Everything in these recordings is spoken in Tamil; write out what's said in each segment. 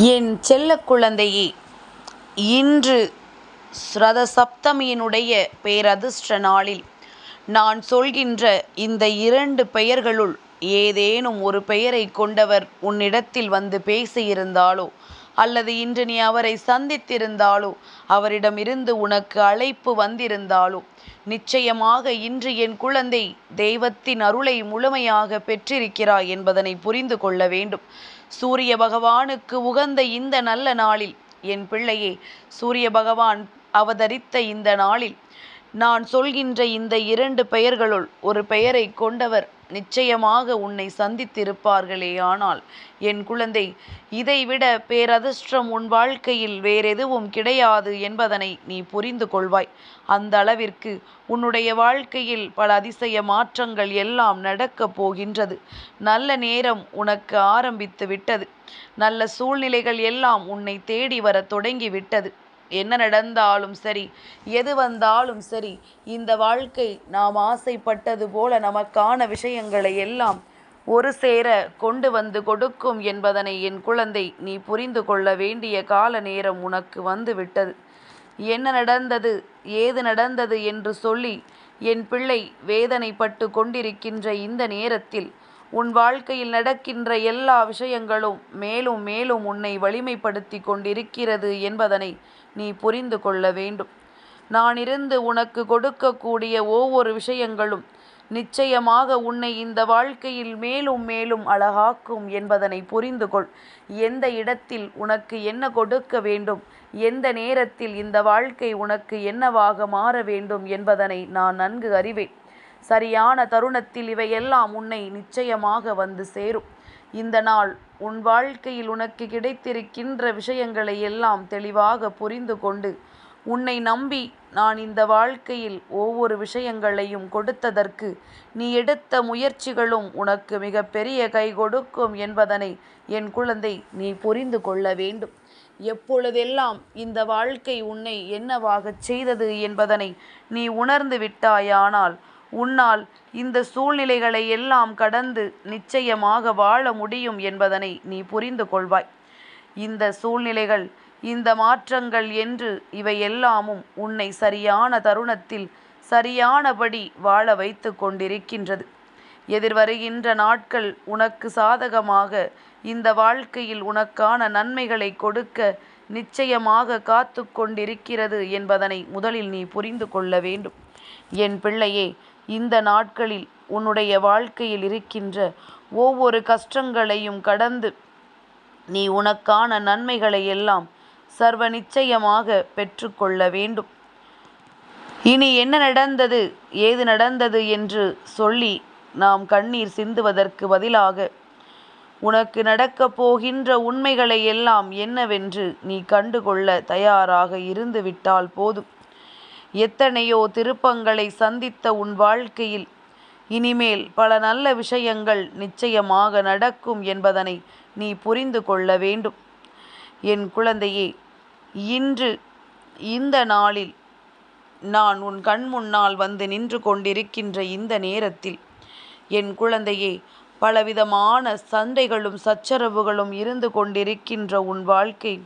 என் செல்ல குழந்தையே இன்று ரத சப்தமியினுடைய பேரதிர்ஷ்ட நாளில் நான் சொல்கின்ற இந்த இரண்டு பெயர்களுள் ஏதேனும் ஒரு பெயரை கொண்டவர் உன்னிடத்தில் வந்து பேசியிருந்தாலோ அல்லது இன்று நீ அவரை சந்தித்திருந்தாலோ அவரிடமிருந்து உனக்கு அழைப்பு வந்திருந்தாலோ நிச்சயமாக இன்று என் குழந்தை தெய்வத்தின் அருளை முழுமையாக பெற்றிருக்கிறாய் என்பதனை புரிந்து கொள்ள வேண்டும். சூரிய பகவானுக்கு உகந்த இந்த நல்ல நாளில் என் பிள்ளையே சூரிய பகவான் அவதரித்த இந்த நாளில் நான் சொல்கின்ற இந்த இரண்டு பெயர்களுள் ஒரு பெயரை கொண்டவர் நிச்சயமாக உன்னை சந்தித்திருப்பார்களேயானால் என் குழந்தை இதைவிட பேரதிர்ஷ்டம் உன் வாழ்க்கையில் வேறெதுவும் கிடையாது என்பதனை நீ புரிந்து கொள்வாய். அந்த அளவிற்கு உன்னுடைய வாழ்க்கையில் பல அதிசய மாற்றங்கள் எல்லாம் நடக்கப் போகின்றது. நல்ல நேரம் உனக்கு ஆரம்பித்து விட்டது. நல்ல சூழ்நிலைகள் எல்லாம் உன்னை தேடி வர தொடங்கி விட்டது. என்ன நடந்தாலும் சரி எது வந்தாலும் சரி இந்த வாழ்க்கை நாம் ஆசைப்பட்டது போல நமக்கான விஷயங்களை எல்லாம் ஒரு சேர கொண்டு வந்து கொடுக்கும் என்பதனை என் குழந்தை நீ புரிந்து கொள்ள வேண்டிய கால நேரம் உனக்கு வந்து விட்டது. என்ன நடந்தது ஏது நடந்தது என்று சொல்லி என் பிள்ளை வேதனைப்பட்டு கொண்டிருக்கின்ற இந்த நேரத்தில் உன் வாழ்க்கையில் நடக்கின்ற எல்லா விஷயங்களும் மேலும் மேலும் உன்னை வலிமைப்படுத்தி கொண்டிருக்கிறது என்பதனை நீ புரிந்து கொள்ள வேண்டும். நான் இருந்து உனக்கு கொடுக்கக்கூடிய ஒவ்வொரு விஷயங்களும் நிச்சயமாக உன்னை இந்த வாழ்க்கையில் மேலும் மேலும் அழகாக்கும் என்பதனை புரிந்து கொள். எந்த இடத்தில் உனக்கு என்ன கொடுக்க வேண்டும்? எந்த நேரத்தில் இந்த வாழ்க்கை உனக்கு என்னவாக மாற வேண்டும் என்பதனை நான் நன்கு அறிவேன். சரியான தருணத்தில் இவையெல்லாம் உன்னை நிச்சயமாக வந்து சேரும். இந்த நாள் உன் வாழ்க்கையில் உனக்கு கிடைத்திருக்கின்ற விஷயங்களை எல்லாம் தெளிவாக புரிந்து கொண்டு உன்னை நம்பி நான் இந்த வாழ்க்கையில் ஒவ்வொரு விஷயங்களையும் கொடுத்ததற்கு நீ எடுத்த முயற்சிகளும் உனக்கு மிக பெரிய கை கொடுக்கும் என்பதனை என் குழந்தை நீ புரிந்து கொள்ள வேண்டும். எப்பொழுதெல்லாம் இந்த வாழ்க்கை உன்னை என்னவாகச் செய்தது என்பதனை நீ உணர்ந்து விட்டாயானால் உன்னால் இந்த சூழ்நிலைகளை எல்லாம் கடந்து நிச்சயமாக வாழ முடியும் என்பதனை நீ புரிந்து கொள்வாய். இந்த சூழ்நிலைகள் இந்த மாற்றங்கள் என்று இவை எல்லாமும் உன்னை சரியான தருணத்தில் சரியானபடி வாழ வைத்து கொண்டிருக்கின்றது. எதிர்வருகின்ற நாட்கள் உனக்கு சாதகமாக இந்த வாழ்க்கையில் உனக்கான நன்மைகளை கொடுக்க நிச்சயமாக காத்து கொண்டிருக்கிறது என்பதனை முதலில் நீ புரிந்து கொள்ள வேண்டும். என் பிள்ளையே இந்த நாட்களில் உன்னுடைய வாழ்க்கையில் இருக்கின்ற ஒவ்வொரு கஷ்டங்களையும் கடந்து நீ உனக்கான நன்மைகளை எல்லாம் சர்வ நிச்சயமாக பெற்றுக்கொள்ள வேண்டும். இனி என்ன நடந்தது ஏது நடந்தது என்று சொல்லி நாம் கண்ணீர் சிந்துவதற்கு பதிலாக உனக்கு நடக்கப் போகின்ற உண்மைகளை எல்லாம் என்னவென்று நீ கண்டுகொள்ள தயாராக இருந்துவிட்டால் போதும். எத்தனையோ திருப்பங்களை சந்தித்த உன் வாழ்க்கையில். இனிமேல் பல நல்ல விஷயங்கள் நிச்சயமாக நடக்கும் என்பதனை நீ புரிந்து கொள்ள வேண்டும். என் குழந்தையே இன்று இந்த நாளில் நான் உன் கண் முன்னால் வந்து நின்று கொண்டிருக்கின்ற இந்த நேரத்தில் என் குழந்தையே பலவிதமான சண்டைகளும் சச்சரவுகளும் இருந்து கொண்டிருக்கின்ற உன் வாழ்க்கை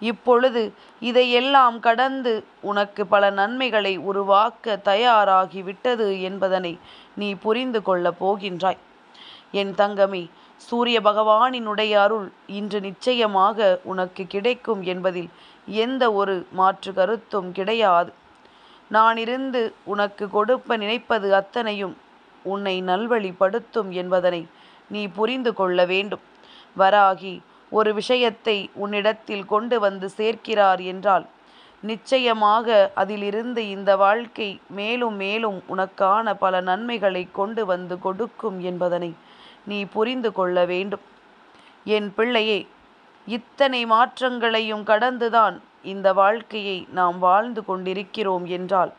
இப்பொழுது இதையெல்லாம் கடந்து உனக்கு பல நன்மைகளை உருவாக்க தயாராகி விட்டது என்பதனை நீ புரிந்து கொள்ளப் போகின்றாய். என் தங்கமே சூரிய பகவானினுடைய அருள் இன்று நிச்சயமாக உனக்கு கிடைக்கும் என்பதில் எந்த ஒரு மாற்று கருத்தும் கிடையாது. நான் இருந்து உனக்கு கொடுப்ப நினைப்பது அத்தனையும் உன்னை நல்வழிப்படுத்தும் என்பதனை நீ புரிந்து கொள்ள வேண்டும். வராகி ஒரு விஷயத்தை உன்னிடத்தில் கொண்டு வந்து சேர்க்கிறார் என்றால் நிச்சயமாக அதிலிருந்து இந்த வாழ்க்கை மேலும் மேலும் உனக்கான பல நன்மைகளை கொண்டு வந்து கொடுக்கும் என்பதனை நீ புரிந்து கொள்ள வேண்டும். என் பிள்ளையே இத்தனை மாற்றங்களையும் கடந்துதான் இந்த வாழ்க்கையை நாம் வாழ்ந்து கொண்டிருக்கிறோம் என்றால்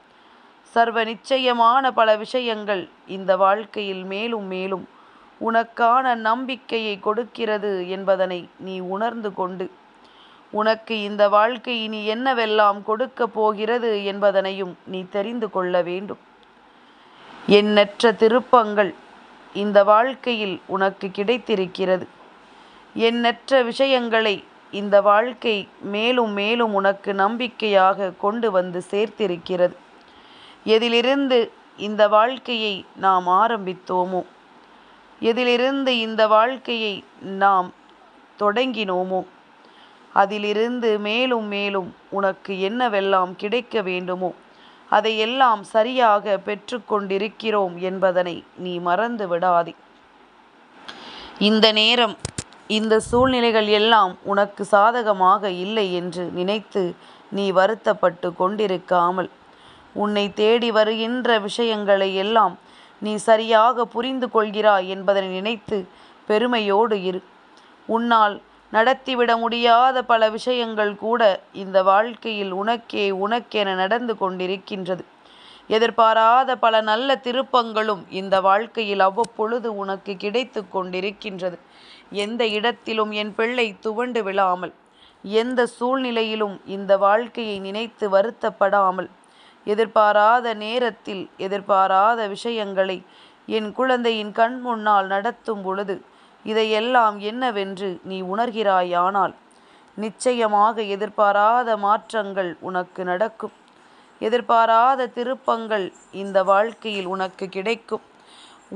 சர்வ நிச்சயமான பல விஷயங்கள் இந்த வாழ்க்கையில் மேலும் மேலும் உனக்கான நம்பிக்கையை கொடுக்கிறது என்பதனை நீ உணர்ந்து கொண்டு உனக்கு இந்த வாழ்க்கை இனி என்னவெல்லாம் கொடுக்கப் போகிறது என்பதனையும் நீ தெரிந்து கொள்ள வேண்டும். எண்ணற்ற திருப்பங்கள் இந்த வாழ்க்கையில் உனக்கு கிடைத்திருக்கிறது. எண்ணற்ற விஷயங்களை இந்த வாழ்க்கை மேலும் மேலும் உனக்கு நம்பிக்கையாக கொண்டு வந்து சேர்த்திருக்கிறது. எதிலிருந்து இந்த வாழ்க்கையை நாம் ஆரம்பித்தோமோ? எதிலிருந்து இந்த வாழ்க்கையை நாம் தொடங்கினோமோ அதிலிருந்து மேலும் மேலும் உனக்கு என்னவெல்லாம் கிடைக்க வேண்டுமோ அதையெல்லாம் சரியாக பெற்றுக்கொண்டிருக்கிறோம் என்பதனை நீ மறந்து விடாதே. இந்த நேரம் இந்த சூழ்நிலைகள் எல்லாம் உனக்கு சாதகமாக இல்லை என்று நினைத்து நீ வருத்தப்பட்டு கொண்டிருக்காமல் உன்னை தேடி வருகின்ற விஷயங்களை எல்லாம் நீ சரியாக புரிந்து கொள்கிறாய் என்பதனை நினைத்து பெருமையோடு இரு. உன்னால் நடத்திவிட முடியாத பல விஷயங்கள் கூட இந்த வாழ்க்கையில் உனக்கே உனக்கென நடந்து கொண்டிருக்கின்றது. எதிர்பாராத பல நல்ல திருப்பங்களும் இந்த வாழ்க்கையில் அவ்வப்பொழுது உனக்கு கிடைத்து கொண்டிருக்கின்றது. எந்த இடத்திலும் என் பிள்ளை துவண்டு விழாமல் எந்த சூழ்நிலையிலும் இந்த வாழ்க்கையை நினைத்து வருத்தப்படாமல் எதிர்பாராத நேரத்தில் எதிர்பாராத விஷயங்களை என் குழந்தையின் கண் முன்னால் நடத்தும் பொழுது இதையெல்லாம் என்னவென்று நீ உணர்கிறாயானால் நிச்சயமாக எதிர்பாராத மாற்றங்கள் உனக்கு நடக்கும். எதிர்பாராத திருப்பங்கள் இந்த வாழ்க்கையில் உனக்கு கிடைக்கும்.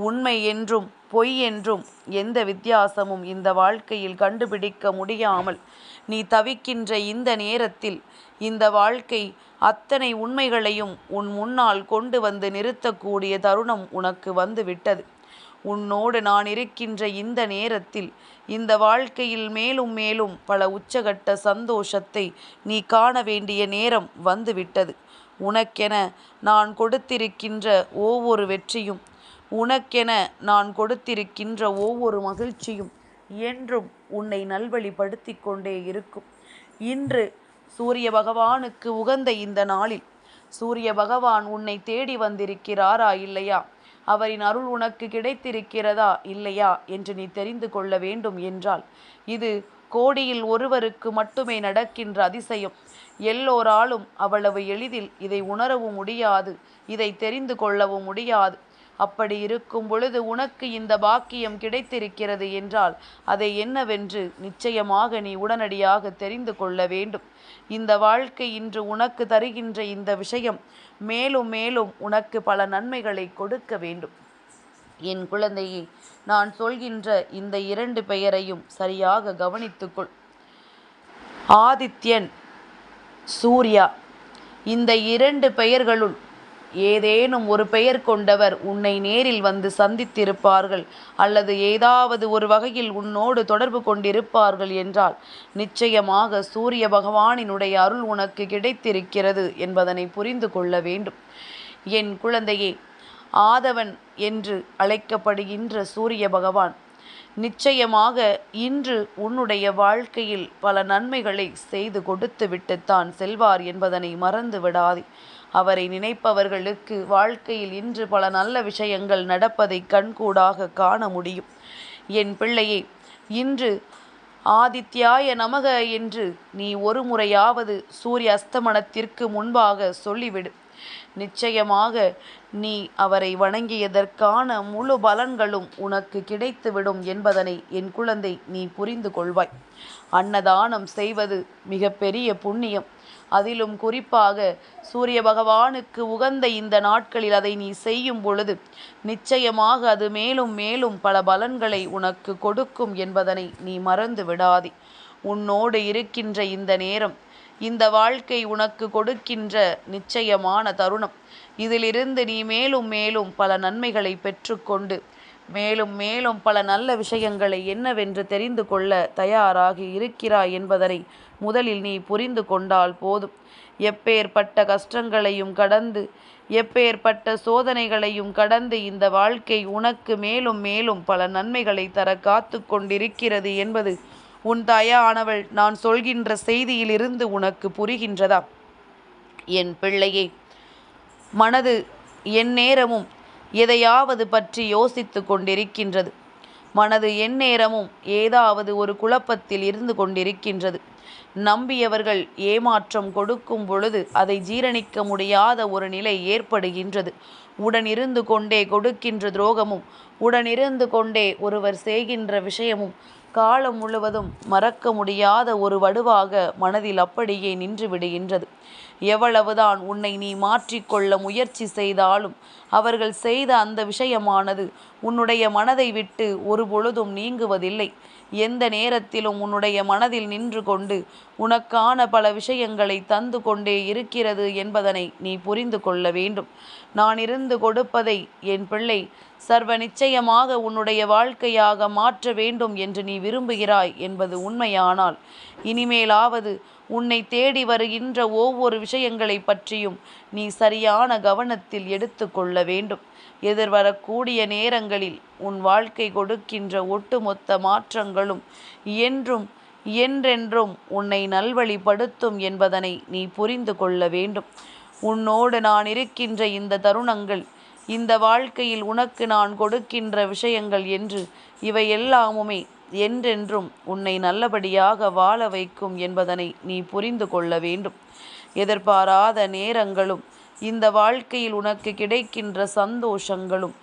உண்மை என்றும் பொய் என்றும் எந்த வித்தியாசமும் இந்த வாழ்க்கையில் கண்டுபிடிக்க முடியாமல் நீ தவிக்கின்ற இந்த நேரத்தில் இந்த வாழ்க்கை அத்தனை உண்மைகளையும் உன் முன்னால் கொண்டு வந்து நிறுத்தக்கூடிய தருணம் உனக்கு வந்து விட்டது உன்னோடு நான் இருக்கின்ற இந்த நேரத்தில் இந்த வாழ்க்கையில் மேலும் மேலும் பல உச்சகட்ட சந்தோஷத்தை நீ காண வேண்டிய நேரம் வந்துவிட்டது. உனக்கென நான் கொடுத்திருக்கின்ற ஒவ்வொரு வெற்றியும் உனக்கென நான் கொடுத்திருக்கின்ற ஒவ்வொரு மகிழ்ச்சியும் என்றும் உன்னை நல்வழிப்படுத்தி கொண்டே இருக்கும். இன்று சூரிய பகவானுக்கு உகந்த இந்த நாளில் சூரிய பகவான் உன்னை தேடி வந்திருக்கிறாரா இல்லையா? அவரின் அருள் உனக்கு கிடைத்திருக்கிறதா இல்லையா என்று நீ தெரிந்து கொள்ள வேண்டும் என்றால் இது கோடியில் ஒருவருக்கு மட்டுமே நடக்கின்ற அதிசயம். எல்லோராலும் அவ்வளவு எளிதில் இதை உணரவும் முடியாது இதை தெரிந்து கொள்ளவும் முடியாது. அப்படி இருக்கும் பொழுது உனக்கு இந்த பாக்கியம் கிடைத்திருக்கிறது என்றால் அதை என்னவென்று நிச்சயமாக நீ உடனடியாக தெரிந்து கொள்ள வேண்டும். இந்த வாழ்க்கை இன்று உனக்கு தருகின்ற இந்த விஷயம் மேலும் மேலும் உனக்கு பல நன்மைகளை கொடுக்க வேண்டும். என் குழந்தையை நான் சொல்கின்ற இந்த இரண்டு பெயரையும் சரியாக கவனித்துக்கொள். ஆதித்யன் சூர்யா இந்த இரண்டு பெயர்களுள் ஏதேனும் ஒரு பெயர் கொண்டவர் உன்னை நேரில் வந்து சந்தித்திருப்பார்கள் அல்லது ஏதாவது ஒரு வகையில் உன்னோடு தொடர்பு கொண்டிருப்பார்கள் என்றால் நிச்சயமாக சூரிய பகவானினுடைய அருள் உனக்கு கிடைத்திருக்கிறது என்பதனை புரிந்து கொள்ள வேண்டும். என் குழந்தையே ஆதவன் என்று அழைக்கப்படுகின்ற சூரிய பகவான் நிச்சயமாக இன்று உன்னுடைய வாழ்க்கையில் பல நன்மைகளை செய்து கொடுத்து விட்டுத்தான் செல்வார் என்பதனை மறந்து விடாதே அவரை நினைப்பவர்களுக்கு வாழ்க்கையில் இன்று பல நல்ல விஷயங்கள் நடப்பதை கண்கூடாக காண முடியும். என் பிள்ளையே இன்று ஆதித்யாய நமக என்று நீ ஒரு முறையாவது சூரிய அஸ்தமனத்திற்கு முன்பாக சொல்லிவிடு. நிச்சயமாக நீ அவரை வணங்கியதற்கான முழு பலன்களும் உனக்கு கிடைத்துவிடும் என்பதனை என் குழந்தை நீ புரிந்து கொள்வாய். அன்னதானம் செய்வது மிகப்பெரிய புண்ணியம். அதிலும் குறிப்பாக சூரிய பகவானுக்கு உகந்த இந்த நாட்களில் அதை நீ செய்யும் பொழுது நிச்சயமாக அது மேலும் மேலும் பல பலன்களை உனக்கு கொடுக்கும் என்பதனை நீ மறந்து விடாதே. உன்னோடு இருக்கின்ற இந்த நேரம் இந்த வாழ்க்கை உனக்கு கொடுக்கின்ற நிச்சயமான தருணம். இதிலிருந்து நீ மேலும் மேலும் பல நன்மைகளை பெற்றுக்கொண்டு மேலும் மேலும் பல நல்ல விஷயங்களை என்னவென்று தெரிந்து கொள்ள தயாராகி இருக்கிறாய் என்பதனை முதலில் நீ புரிந்து கொண்டால் போதும். எப்பேற்பட்ட கஷ்டங்களையும் கடந்து எப்பேற்பட்ட சோதனைகளையும் கடந்து இந்த வாழ்க்கை உனக்கு மேலும் மேலும் பல நன்மைகளை தர காத்து கொண்டிருக்கிறது என்பது உன் தாயானவள் நான் சொல்கின்ற செய்தியிலிருந்து உனக்கு புரிகின்றதா? என் பிள்ளையே மனது என் நேரமும் எதையாவது பற்றி யோசித்து கொண்டிருக்கின்றது. மனது எந்நேரமும் ஏதாவது ஒரு குழப்பத்தில் இருந்து கொண்டிருக்கின்றது. நம்பியவர்கள் ஏமாற்றம் கொடுக்கும் பொழுது அதை ஜீரணிக்க முடியாத ஒரு நிலை ஏற்படுகின்றது. உடனிருந்து கொண்டே கொடுக்கின்ற துரோகமும் உடனிருந்து கொண்டே ஒருவர் செய்கின்ற விஷயமும் காலம் முழுவதும் மறக்க முடியாத ஒரு வடுவாக மனதில் அப்படியே நின்று விடுகின்றது. எவ்வளவுதான் உன்னை நீ மாற்றிக்கொள்ள முயற்சி செய்தாலும் அவர்கள் செய்த அந்த விஷயமானது உன்னுடைய மனதை விட்டு ஒரு பொழுதும் நீங்குவதில்லை. எந்த நேரத்திலும் உன்னுடைய மனதில் நின்று கொண்டு உனக்கான பல விஷயங்களை தந்து கொண்டே இருக்கிறது என்பதனை நீ புரிந்து கொள்ள வேண்டும். நான் இருந்து கொடுப்பதை என் பிள்ளை சர்வ நிச்சயமாக உன்னுடைய வாழ்க்கையாக மாற்ற வேண்டும் என்று நீ விரும்புகிறாய் என்பது உண்மையானால் இனிமேலாவது உன்னை தேடி வருகின்ற ஒவ்வொரு விஷயங்களை பற்றியும் நீ சரியான கவனத்தில் எடுத்து கொள்ள வேண்டும். எதிர்வரக்கூடிய நேரங்களில் உன் வாழ்க்கை கொடுக்கின்ற ஒட்டுமொத்த மாற்றங்களும் என்றும் என்றென்றும் உன்னை நல்வழிப்படுத்தும் என்பதனை நீ புரிந்து கொள்ள வேண்டும். உன்னோடு நான் இருக்கின்ற இந்த தருணங்கள் இந்த வாழ்க்கையில் உனக்கு நான் கொடுக்கின்ற விஷயங்கள் என்று இவை எல்லாமுமே என்றென்றும் உன்னை நல்லபடியாக வாழ வைக்கும் என்பதனை நீ புரிந்து கொள்ள வேண்டும். எதிர்பாராத நேரங்களும் இந்த வாழ்க்கையில் உனக்கு கிடைக்கின்ற சந்தோஷங்களும்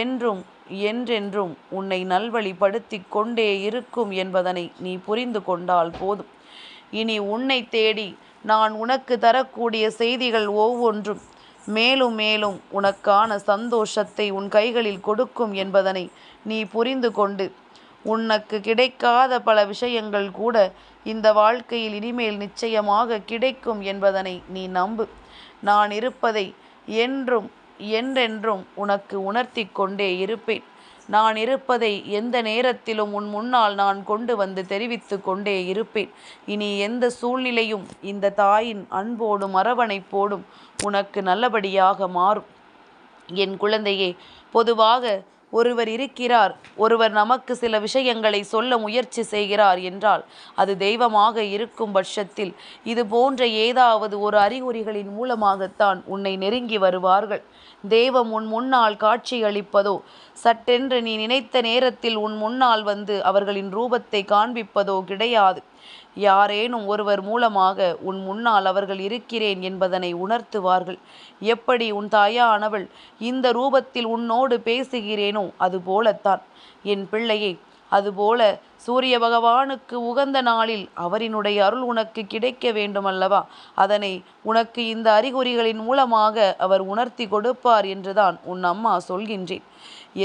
என்றும் என்றென்றும் உன்னை நல்வழிப்படுத்தி கொண்டே இருக்கும் என்பதனை நீ புரிந்து கொண்டால் போதும். இனி உன்னை தேடி நான் உனக்கு தரக்கூடிய செய்திகள் ஒவ்வொன்றும் மேலும் மேலும் உனக்கான சந்தோஷத்தை உன் கைகளில் கொடுக்கும் என்பதனை நீ புரிந்து கொண்டு உனக்கு கிடைக்காத பல விஷயங்கள் கூட இந்த வாழ்க்கையில் இனிமேல் நிச்சயமாக கிடைக்கும் என்பதனை நீ நம்பு. நான் இருப்பதை என்றும் என்றென்றும் உனக்கு உணர்த்தி கொண்டே இருப்பேன். நான் இருப்பதை எந்த நேரத்திலும் உன் முன்னால் நான் கொண்டு வந்து தெரிவித்து கொண்டே இருப்பேன். இனி எந்த சூழ்நிலையும் இந்த தாயின் அன்போடும் அரவணைப்போடும் உனக்கு நல்லபடியாக மாறும். என் குழந்தையே பொதுவாக ஒருவர் இருக்கிறார் ஒருவர் நமக்கு சில விஷயங்களை சொல்ல முயற்சி செய்கிறார் என்றால் அது தெய்வமாக இருக்கும் பட்சத்தில் இது போன்ற ஏதாவது ஒரு அறிகுறிகளின் மூலமாகத்தான் உன்னை நெருங்கி வருவார்கள். தெய்வம் உன் முன்னால் காட்சியளிப்பதோ சட்டென்று நீ நினைத்த நேரத்தில் உன் முன்னால் வந்து அவர்களின் ரூபத்தை காண்பிப்பதோ கிடையாது. யாரேனும் ஒருவர் மூலமாக உன் முன்னால் அவர்கள் இருக்கிறேன் என்பதனை உணர்த்துவார்கள். எப்படி உன் தாயானவள் இந்த ரூபத்தில் உன்னோடு பேசுகிறேனோ அதுபோலத்தான். என் பிள்ளையே அதுபோல சூரிய பகவானுக்கு உகந்த நாளில் அவரினுடைய அருள் உனக்கு கிடைக்க வேண்டுமல்லவா? அதனை உனக்கு இந்த அறிகுறிகளின் மூலமாக அவர் உணர்த்தி கொடுப்பார் என்றுதான் உன் அம்மா சொல்கின்றேன்.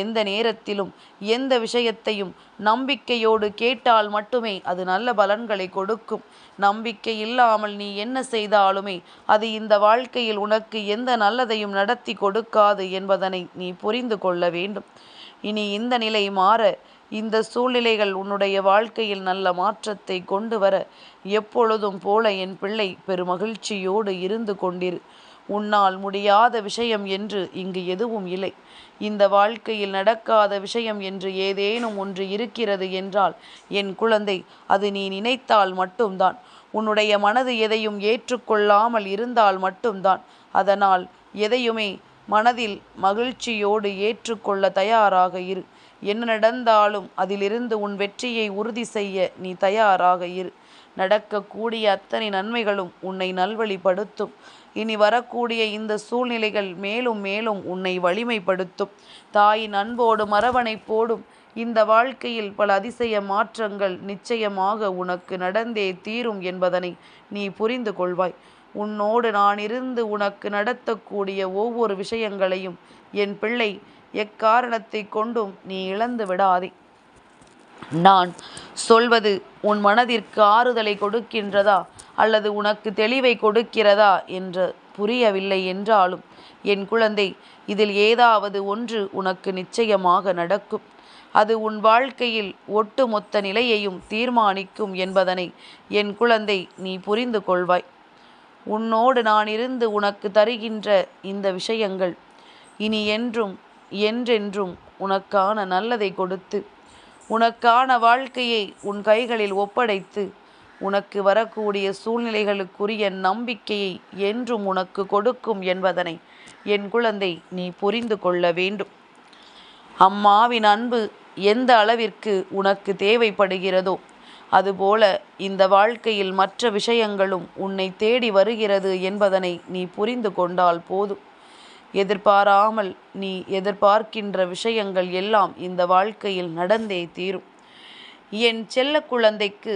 எந்த நேரத்திலும் எந்த விஷயத்தையும் நம்பிக்கையோடு கேட்டால் மட்டுமே அது நல்ல பலன்களை கொடுக்கும். நம்பிக்கை இல்லாமல் நீ என்ன செய்தாலுமே அது இந்த வாழ்க்கையில் உனக்கு எந்த நல்லதையும் நடத்தி கொடுக்காது என்பதனை நீ புரிந்து கொள்ள வேண்டும். இனி இந்த நிலை மாற இந்த சூழ்நிலைகள் உன்னுடைய வாழ்க்கையில் நல்ல மாற்றத்தை கொண்டு வர எப்பொழுதும் போல என் பிள்ளை பெருமகிழ்ச்சியோடு இருந்து கொண்டிரு. உன்னால் முடியாத விஷயம் என்று இங்கு எதுவும் இல்லை. இந்த வாழ்க்கையில் நடக்காத விஷயம் என்று ஏதேனும் ஒன்று இருக்கிறது என்றால் என் குழந்தை அது நீ நினைத்தால் மட்டும்தான். உன்னுடைய மனது எதையும் ஏற்றுக்கொள்ளாமல் இருந்தால் மட்டும்தான். அதனால் எதையுமே மனதில் மகிழ்ச்சியோடு ஏற்றுக்கொள்ள தயாராக இரு. என்ன நடந்தாலும் அதிலிருந்து உன் வெற்றியை உறுதி செய்ய நீ தயாராக இரு. நடக்கக்கூடிய அத்தனை நன்மைகளும் உன்னை நல்வழிப்படுத்தும். இனி வரக்கூடிய இந்த சூழ்நிலைகள் மேலும் மேலும் உன்னை வலிமைப்படுத்தும். தாயின் அன்போடும் அரவணைப்போடும் இந்த வாழ்க்கையில் பல அதிசய மாற்றங்கள் நிச்சயமாக உனக்கு நடந்தே தீரும் என்பதனை நீ புரிந்து கொள்வாய். உன்னோடு நான் இருந்து உனக்கு நடத்தக்கூடிய ஒவ்வொரு விஷயங்களையும் என் பிள்ளை எக்காரணத்தை கொண்டும் நீ இழந்து விடாதே. நான் சொல்வது உன் மனதிற்கு ஆறுதலை கொடுக்கின்றதா? அல்லது உனக்கு தெளிவை கொடுக்கிறதா என்று புரியவில்லை என்றாலும் என் குழந்தை இதில் ஏதாவது ஒன்று உனக்கு நிச்சயமாக நடக்கும். அது உன் வாழ்க்கையில் ஒட்டுமொத்த நிலையையும் தீர்மானிக்கும் என்பதனை என் குழந்தை நீ புரிந்து கொள்வாய். உன்னோடு நான் இருந்து உனக்கு தருகின்ற இந்த விஷயங்கள் இனி என்றும் என்றென்றும் உனக்கான நல்லதை கொடுத்து உனக்கான வாழ்க்கையை உன் கைகளில் ஒப்படைத்து உனக்கு வரக்கூடிய சூழ்நிலைகளுக்குரிய நம்பிக்கையை என்றும் உனக்கு கொடுக்கும் என்பதனை என் குழந்தை நீ புரிந்து கொள்ள வேண்டும். அம்மாவின் அன்பு எந்த அளவிற்கு உனக்கு தேவைப்படுகிறதோ அதுபோல இந்த வாழ்க்கையில் மற்ற விஷயங்களும் உன்னை தேடி வருகிறது என்பதனை நீ புரிந்து கொண்டால் போதும். எதிர்பாராமல் நீ எதிர்பார்க்கின்ற விஷயங்கள் எல்லாம் இந்த வாழ்க்கையில் நடந்தே தீரும். என் செல்ல குழந்தைக்கு